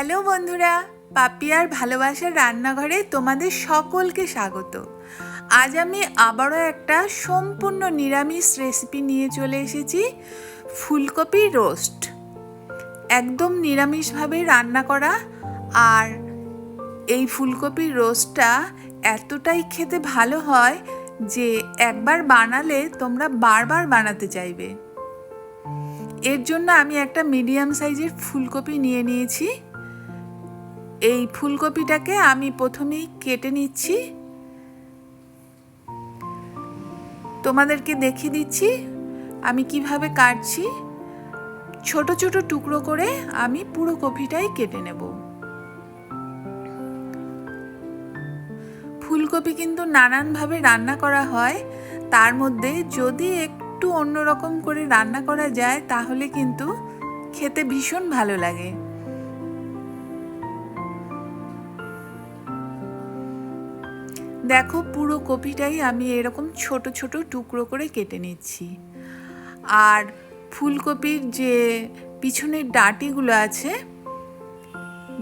Hello বন্ধুরা, পাপিয়ার ভালোবাসার রান্নাঘরে তোমাদের সকলকে স্বাগত। আজ আমি আবারও একটা সম্পূর্ণ নিরামিষ রেসিপি নিয়ে চলে এসেছি, ফুলকপি রোস্ট একদম নিরামিষভাবে রান্না করা, আর এই ফুলকপির রোস্টটা এতটাই খেতে ভালো হয় যে একবার বানালে তোমরা বারবার বানাতে চাইবে। এর জন্য আমি একটা মিডিয়াম সাইজের ফুলকপি নিয়ে নিয়েছি। এই ফুলকপিটাকে আমি প্রথমেই কেটে নিচ্ছি। তোমাদেরকে দেখিয়ে দিচ্ছি আমি কীভাবে কাটছি। ছোট ছোট টুকরো করে আমি পুরো কপিটাই কেটে নেব। ফুলকপি কিন্তু নানানভাবে রান্না করা হয়। তার মধ্যে যদি একটু অন্যরকম করে রান্না করা যায়, তাহলে কিন্তু খেতে ভীষণ ভালো লাগে। দেখো পুরো কপিটাই আমি এরকম ছোট ছোট টুকরো করে কেটে নিচ্ছি। আর ফুলকপির যে পিছনের ডাঁটিগুলো আছে,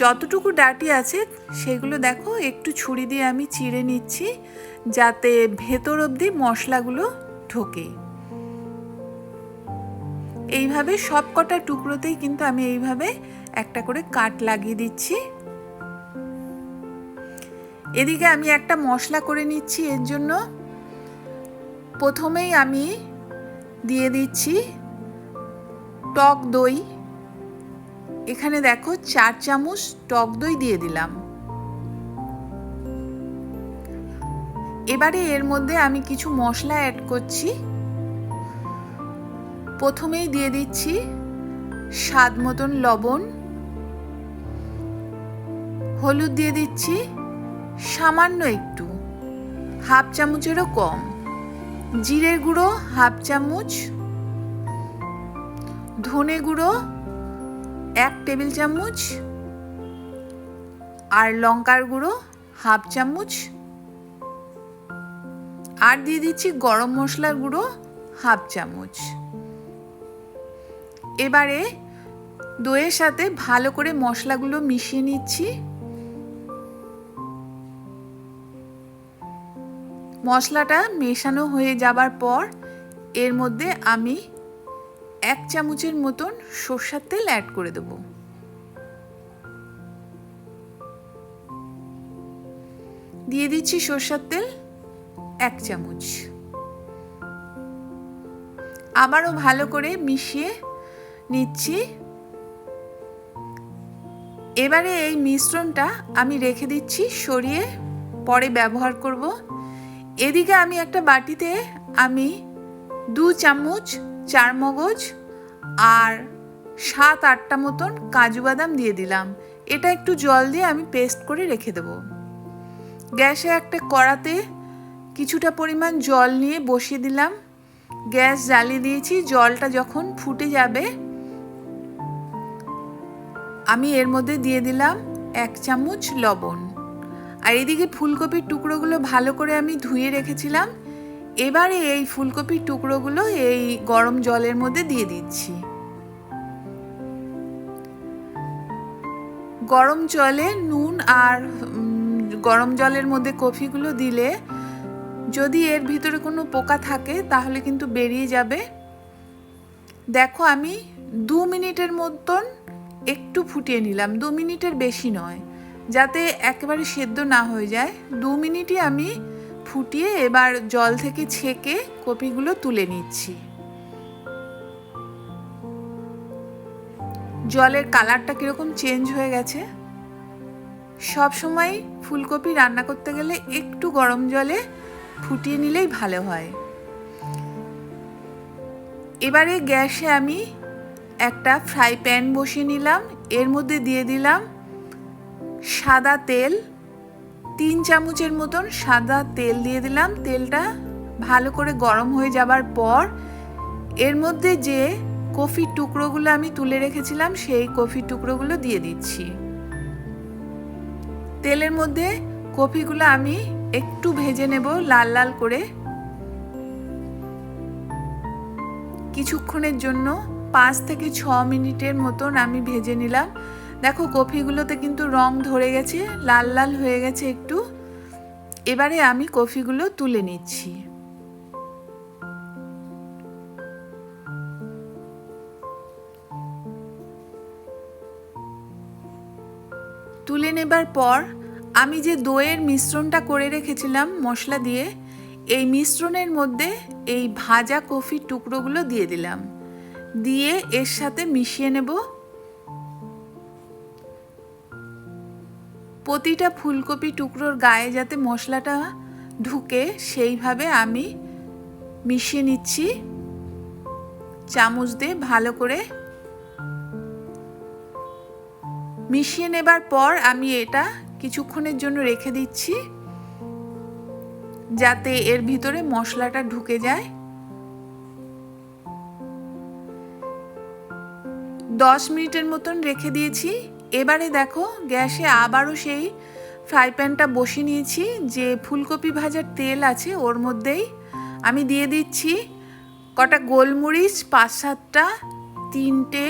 যতটুকু ডাঁটি আছে, সেগুলো দেখো একটু ছুরি দিয়ে আমি চিড়ে নিচ্ছি, যাতে ভেতর অবধি মশলাগুলো ঢোকে। এইভাবে সব কটা টুকরোতেই কিন্তু আমি এইভাবে একটা করে কাট লাগিয়ে দিচ্ছি। এদিকে আমি একটা মশলা করে নিচ্ছি, এর জন্য প্রথমেই আমি দিয়ে দিচ্ছি টক দই। এখানে দেখো চার চামচ টক দই দিয়ে দিলাম। এবারে এর মধ্যে আমি কিছু মশলা অ্যাড করছি। প্রথমেই দিয়ে দিচ্ছি স্বাদ মতন লবণ। হলুদ দিয়ে দিচ্ছি সামান্য একটু। হাফ চামচেরও কম। জিরের গুঁড়ো, হাফ চামচ। ধনে গুঁড়ো, এক টেবিল চামচ। আর লঙ্কার গুঁড়ো, হাফ চামচ। আর দিয়ে দিচ্ছি গরম মশলার গুঁড়ো, হাফ চামচ। এবারে দইয়ের সাথে ভালো করে মশলাগুলো মিশিয়ে নিচ্ছি। মশলাটা মেশানো হয়ে যাবার পর এর মধ্যে আমি এক চামচের মতন সর্ষার তেল অ্যাড করে দেব। দিয়ে দিচ্ছি সর্ষার তেল এক চামচ। আবারও ভালো করে মিশিয়ে নিচ্ছি। এবারে এই মিশ্রণটা আমি রেখে দিচ্ছি, সরিয়ে পরে ব্যবহার করব। এদিকে আমি একটা বাটিতে আমি দু চামচ চার মগজ আর সাত আটটা মতন কাজু বাদাম দিয়ে দিলাম। এটা একটু জল দিয়ে আমি পেস্ট করে রেখে দেব। গ্যাসে একটা কড়াতে কিছুটা পরিমাণ জল নিয়ে বসিয়ে দিলাম। গ্যাস জ্বালিয়ে দিয়েছি। জলটা যখন ফুটে যাবে, আমি এর মধ্যে দিয়ে দিলাম এক চামচ লবণ। আর এদিকে ফুলকপির টুকরোগুলো ভালো করে আমি ধুয়ে রেখেছিলাম। এবারে এই ফুলকপির টুকরোগুলো এই গরম জলের মধ্যে দিয়ে দিচ্ছি। গরম জলে নুন আর গরম জলের মধ্যে কফিগুলো দিলে যদি এর ভিতরে কোনো পোকা থাকে তাহলে কিন্তু বেরিয়ে যাবে। দেখো আমি দু মিনিটের মতন একটু ফুটিয়ে নিলাম, দু মিনিটের বেশি নয়। যাতে একেবারে সেদ্ধ না হয়ে যায়। দু মিনিটই আমি ফুটিয়ে এবার জল থেকে ছেঁকে কপিগুলো তুলে নিচ্ছি। জলের কালারটা কীরকম চেঞ্জ হয়ে গেছে। সব সময় ফুলকপি রান্না করতে গেলে একটু গরম জলে ফুটিয়ে নিলেই ভালো হয়। এবারে গ্যাসে আমি একটা ফ্রাই প্যান বসিয়ে নিলাম। এর মধ্যে দিয়ে দিলাম সাদা তেল, তিন চামচের মতন সাদা তেল দিয়ে দিলাম। তেলটা ভালো করে গরম হয়ে যাবার পর এর মধ্যে যে কফির টুকরোগুলো আমি তুলে রেখেছিলাম, সেই কফির টুকরোগুলো দিয়ে দিচ্ছি। তেলের মধ্যে কফিগুলো আমি একটু ভেজে নেব লাল লাল করে। কিছুক্ষণের জন্য পাঁচ থেকে ছ মিনিটের মতন আমি ভেজে নিলাম। দেখো কফিগুলোতে কিন্তু রং ধরে গেছে, লাল লাল হয়ে গেছে একটু। এবারে আমি কফিগুলো তুলে নিচ্ছি। তুলে নেবার পর আমি যে দইয়ের মিশ্রণটা করে রেখেছিলাম মশলা দিয়ে, এই মিশ্রণের মধ্যে এই ভাজা কফির টুকরোগুলো দিয়ে দিলাম। দিয়ে এর সাথে মিশিয়ে নেব। প্রতিটা ফুলকপি টুকরোর গায়ে যাতে মশলাটা ঢুকে, সেইভাবে আমি মিশিয়ে নিচ্ছি। চামচ দিয়ে ভালো করে মিশিয়ে নেবার পর আমি এটা কিছুক্ষণের জন্য রেখে দিচ্ছি, যাতে এর ভিতরে মশলাটা ঢুকে যায়। দশ মিনিটের মতন রেখে দিয়েছি। এবারে দেখো, গ্যাসে আবারও সেই ফ্রাই প্যানটা বসিয়ে নিয়েছি। যে ফুলকপি ভাজার তেল আছে, ওর মধ্যেই আমি দিয়ে দিচ্ছি কটা গোলমরিচ, পাঁচ সাতটা, তিনটে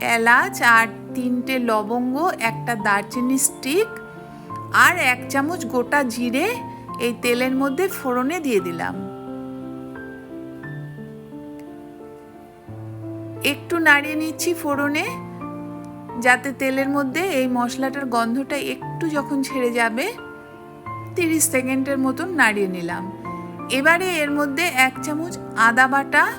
এলাচ আর তিনটে লবঙ্গ, একটা দারচিনি স্টিক আর এক চামচ গোটা জিরে এই তেলের মধ্যে ফোড়নে দিয়ে দিলাম। একটু নাড়িয়ে নিচ্ছি ফোড়নে। যাতে তেলের মধ্যে এই মশলাটার গন্ধটা একটু যখন ছেড়ে যাবে, তিরিশ সেকেন্ডের মতন নাড়িয়ে নিলাম। এবারে এর মধ্যে এক চামচ আদা বাটা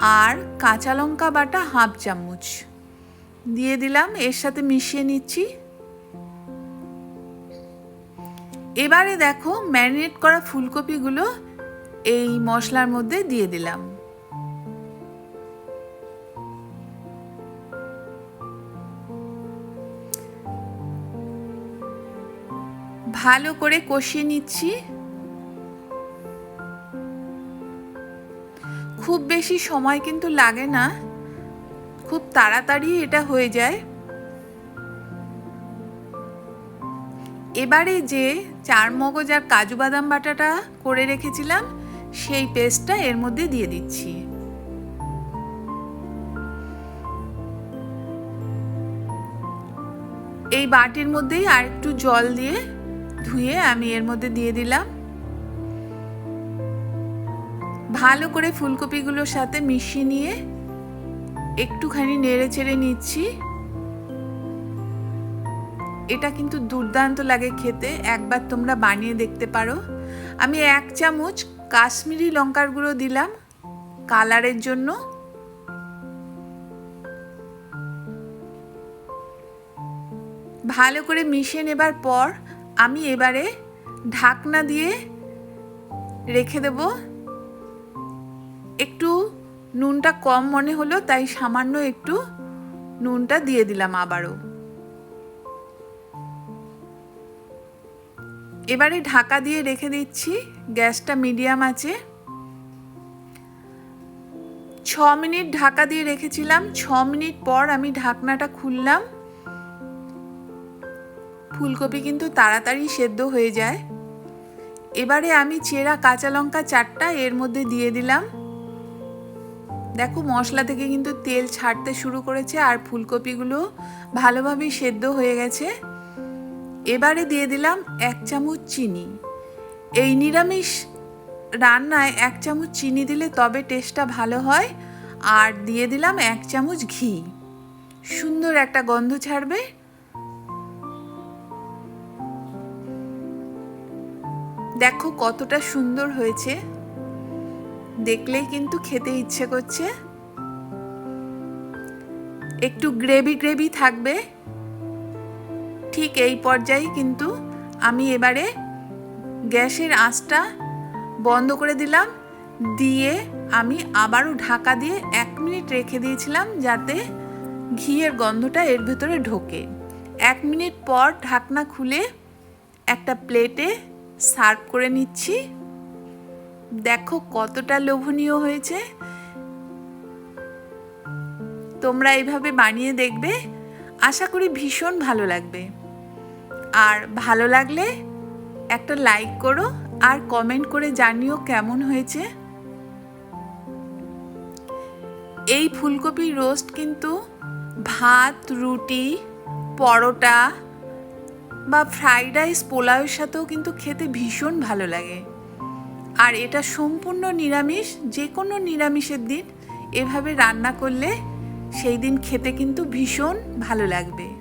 আর কাঁচা লঙ্কা বাটা হাফ চামচ। দিয়ে দিলাম, এর সাথে মিশিয়ে নিচ্ছি। এবারে দেখো ম্যারিনেট করা ফুলকপিগুলো এই মশলার মধ্যে দিয়ে দিলাম। ভালো করে কষিয়ে নিচ্ছি। খুব বেশি সময় কিন্তু লাগে না। খুব তাড়াতাড়ি এটা হয়ে যায়। এবারে যে চার মগজ আর কাজু বাদাম বাটাটা করে রেখেছিলাম, সেই পেস্টটা এর মধ্যে দিয়ে দিচ্ছি। এই বাটির মধ্যেই আর একটু জল দিয়ে ধুয়ে আমি এর মধ্যে দিয়ে দিলাম। ভালো করে ফুলকপিগুলোর সাথে মিশিয়ে নিয়ে একটুখানি নেড়ে চেড়ে নিচ্ছি। এটা কিন্তু দুর্দান্ত লাগে খেতে, একবার তোমরা বানিয়ে দেখতে পারো। আমি এক চামচ কাশ্মীরি লঙ্কার গুঁড়ো দিলাম কালারের জন্য। ভালো করে মিশিয়ে নেবার পর আমি এবারে ঢাকনা দিয়ে রেখে দেব। একটু নুনটা কম মনে হলো, তাই সামান্য একটু নুনটা দিয়ে দিলাম আবারও। এবারে ঢাকা দিয়ে রেখে দিচ্ছি, গ্যাসটা মিডিয়াম আছে। ছ মিনিট ঢাকা দিয়ে রেখেছিলাম, ছ মিনিট পর আমি ঢাকনাটা খুললাম। ফুলকপি কিন্তু তাড়াতাড়ি সেদ্ধ হয়ে যায়। এবারে আমি চেরা কাঁচা লঙ্কা চারটা এর মধ্যে দিয়ে দিলাম। দেখো মশলা থেকে কিন্তু তেল ছাড়তে শুরু করেছে আর ফুলকপিগুলো ভালোভাবেই সেদ্ধ হয়ে গেছে। এবারে দিয়ে দিলাম এক চামচ চিনি। এই নিরামিষ রান্নায় এক চামচ চিনি দিলে তবে টেস্টটা ভালো হয়। আর দিয়ে দিলাম এক চামচ ঘি। সুন্দর একটা গন্ধ ছাড়বে। দেখো কতটা সুন্দর হয়েছে। দেখলেই কিন্তু খেতে ইচ্ছে করছে। একটু গ্রেভি গ্রেভি থাকবে। ঠিক এই পর্যায়ে কিন্তু আমি এবারে গ্যাসের আঁচটা বন্ধ করে দিলাম। দিয়ে আমি আবারও ঢাকা দিয়ে এক মিনিট রেখে দিয়েছিলাম যাতে ঘিয়ের গন্ধটা এর ভেতরে ঢোকে। এক মিনিট পর ঢাকনা খুলে একটা প্লেটে সার্ভ করে নিচ্ছি। দেখো কতটা লোভনীয় হয়েছে। তোমরা এইভাবে বানিয়ে দেখবে, আশা করি ভীষণ ভালো লাগবে। আর ভালো লাগলে একটা লাইক করো আর কমেন্ট করে জানিও কেমন হয়েছে। এই ফুলকপি রোস্ট কিন্তু ভাত, রুটি, পরোটা বা ফ্রাইড রাইস পোলাওয়ের সাথেও কিন্তু খেতে ভীষণ ভালো লাগে। আর এটা সম্পূর্ণ নিরামিষ যে কোনো নিরামিষের দিন এভাবে রান্না করলে সেই দিন খেতে কিন্তু ভীষণ ভালো লাগবে।